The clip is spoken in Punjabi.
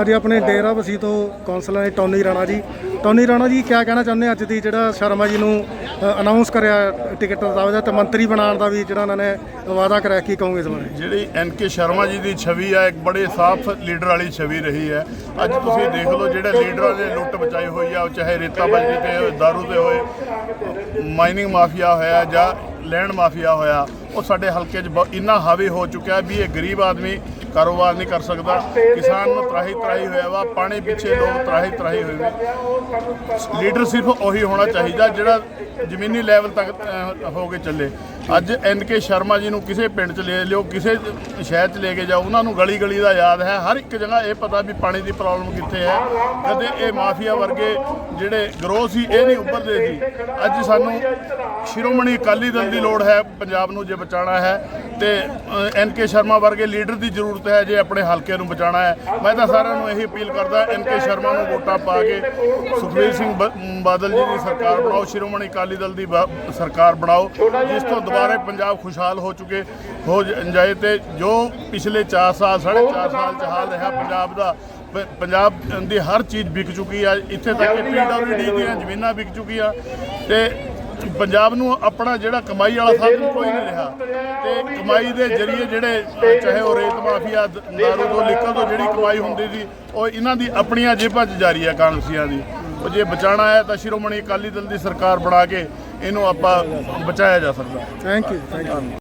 ਅੱਜ ਆਪਣੇ ਡੇਰਾ ਬਸੀ ਤੋਂ ਕੌਂਸਲਰ ਨੇ ਟੌਨੀ ਰਾਣਾ ਜੀ। ਟੌਨੀ ਰਾਣਾ ਜੀ ਕੀ ਕਹਿਣਾ ਚਾਹੁੰਦੇ ਅੱਜ ਦੀ ਜਿਹੜਾ ਸ਼ਰਮਾ ਜੀ ਨੂੰ ਅਨਾਉਂਸ ਕਰਿਆ ਟਿਕਟ ਦਾ ਤੇ ਮੰਤਰੀ ਬਣਾਉਣ ਦਾ ਵੀ ਜਿਹੜਾ ਉਹਨਾਂ ਨੇ ਵਾਅਦਾ ਕਰਿਆ ਕੀ ਕਹੋਗੇ ਇਸ ਬਾਰੇ? ਜਿਹੜੀ ਐਨ ਕੇ ਸ਼ਰਮਾ ਜੀ ਦੀ ਛਵੀ ਹੈ ਇੱਕ ਬੜੇ ਸਾਫ਼ ਲੀਡਰ ਵਾਲੀ ਛਵੀ ਰਹੀ ਹੈ। ਅੱਜ ਤੁਸੀਂ ਦੇਖ ਲਓ ਜਿਹੜੇ ਲੀਡਰਾਂ ਨੇ ਲੁੱਟ ਬਚਾਈ ਹੋਈ ਆ ਉਹ ਚਾਹੇ ਰੇਤਾ ਬਜਰੀ ਤੇ ਹੋਏ, ਦਾਰੂ ਤੇ ਹੋਏ ਮਾਈਨਿੰਗ ਮਾਫੀਆ ਹੋਇਆ ਜਾਂ ਲੈਂਡ ਮਾਫੀਆ ਹੋਇਆ ਉਹ ਸਾਡੇ ਹਲਕੇ 'ਚ ਬਹੁਤ- ਇੰਨਾ ਹਾਵੀ ਹੋ ਚੁੱਕਿਆ ਵੀ ਇਹ ਗਰੀਬ ਆਦਮੀ ਕਾਰੋਬਾਰ ਨਹੀਂ ਕਰ ਸਕਦਾ। ਕਿਸਾਨ ਨੂੰ ਤਰਾਹੀ ਤਰਾਹੀ ਹੋਇਆ ਵਾ, ਪਾਣੀ ਪਿੱਛੇ ਲੋਕ ਤਰਾਹੀ ਤਰਾਹੀ ਹੋਏ ਨੇ। ਲੀਡਰ ਸਿਰਫ ਉਹੀ ਹੋਣਾ ਚਾਹੀਦਾ ਜਿਹੜਾ ਜ਼ਮੀਨੀ ਲੈਵਲ ਤੱਕ ਹੋ ਕੇ ਚੱਲੇ। ਅੱਜ ਐਨ ਕੇ ਸ਼ਰਮਾ ਜੀ ਨੂੰ ਕਿਸੇ ਪਿੰਡ 'ਚ ਲੈ ਲਿਓ, ਕਿਸੇ ਸ਼ਹਿਰ 'ਚ ਲੈ ਕੇ ਜਾਓ, ਉਹਨਾਂ ਨੂੰ ਗਲੀ ਗਲੀ ਦਾ ਯਾਦ ਹੈ। ਹਰ ਇੱਕ ਜਗ੍ਹਾ ਇਹ ਪਤਾ ਵੀ ਪਾਣੀ ਦੀ ਪ੍ਰੋਬਲਮ ਕਿੱਥੇ ਹੈ। ਕਦੇ ਇਹ ਮਾਫੀਆ ਵਰਗੇ ਜਿਹੜੇ ਗਰੋਹ ਸੀ, ਇਹ ਨਹੀਂ ਉੱਭਰਦੇ ਸੀ। ਅੱਜ ਸਾਨੂੰ ਸ਼ਿਰੋਮਣੀ ਅਕਾਲੀ ਦਲ ਦੀ ਲੋੜ ਹੈ, ਪੰਜਾਬ ਨੂੰ ਜੇ ਬਚਾਉਣਾ ਹੈ ਤੇ ਐਨ ਕੇ ਸ਼ਰਮਾ ਵਰਗੇ ਲੀਡਰ ਦੀ ਜ਼ਰੂਰਤ ਹੈ ਜੇ ਆਪਣੇ ਹਲਕੇ ਨੂੰ ਬਚਾਉਣਾ ਹੈ। ਮੈਂ ਤਾਂ ਸਾਰਿਆਂ ਨੂੰ ਇਹੀ ਅਪੀਲ ਕਰਦਾ ਐਨ ਕੇ ਸ਼ਰਮਾ ਨੂੰ ਵੋਟਾਂ ਪਾ ਕੇ ਸੁਖਬੀਰ ਸਿੰਘ ਬ- ਬਾਦਲ ਜੀ ਦੀ ਸਰਕਾਰ ਬਣਾਓ, ਸ਼੍ਰੋਮਣੀ ਅਕਾਲੀ ਦਲ ਦੀ ਬ- ਸਰਕਾਰ ਬਣਾਓ, ਜਿਸ ਤੋਂ ਦੁਬਾਰਾ ਪੰਜਾਬ ਖੁਸ਼ਹਾਲ ਹੋ ਚੁੱਕੇ, ਹੋ ਜਾਏ ਤੇ ਜੋ ਪਿਛਲੇ 4 ਸਾਲ 4.5 ਸਾਲ ਚ ਹਾਲ ਰਿਹਾ ਪੰਜਾਬ ਦਾ ਪੰਜਾਬ ਦੀ ਹਰ ਚੀਜ਼ ਵਿਕ ਚੁੱਕੀ ਆ, ਇੱਥੇ ਤੱਕ ਕਿ ਪੀਡਬਲਯੂਡੀ ਦੀਆਂ ਜ਼ਮੀਨਾਂ ਵਿਕ ਚੁੱਕੀਆਂ ਤੇ ਪੰਜਾਬ ਨੂੰ ਆਪਣਾ ਜਿਹੜਾ ਕਮਾਈ ਵਾਲਾ ਸਾਧਨ ਕੋਈ ਨਹੀਂ ਰਿਹਾ। ਤੇ ਕਮਾਈ ਦੇ ਜ਼ਰੀਏ ਜਿਹੜੇ ਚਾਹੇ ਉਹ ਰੇਤ ਮਾਫੀਆ ਦਾਰੂ ਤੋਂ ਲਿਕਰ ਤੋਂ ਜਿਹੜੀ ਕਮਾਈ ਹੁੰਦੀ ਸੀ ਉਹ ਇਹਨਾਂ ਦੀ ਆਪਣੀਆਂ ਜੇਬਾਂ 'ਚ ਜਾਰੀ ਆ ਕਾਂਗਰਸੀਆਂ ਦੀ। ਉਹ ਜੇ ਬਚਾਉਣਾ ਹੈ ਤਾਂ ਸ਼੍ਰੋਮਣੀ ਅਕਾਲੀ ਦਲ ਦੀ ਸਰਕਾਰ ਬਣਾ ਕੇ ਇਹਨੂੰ ਆਪਾਂ ਬਚਾਇਆ ਜਾ ਸਕਦਾ। Thank you thank you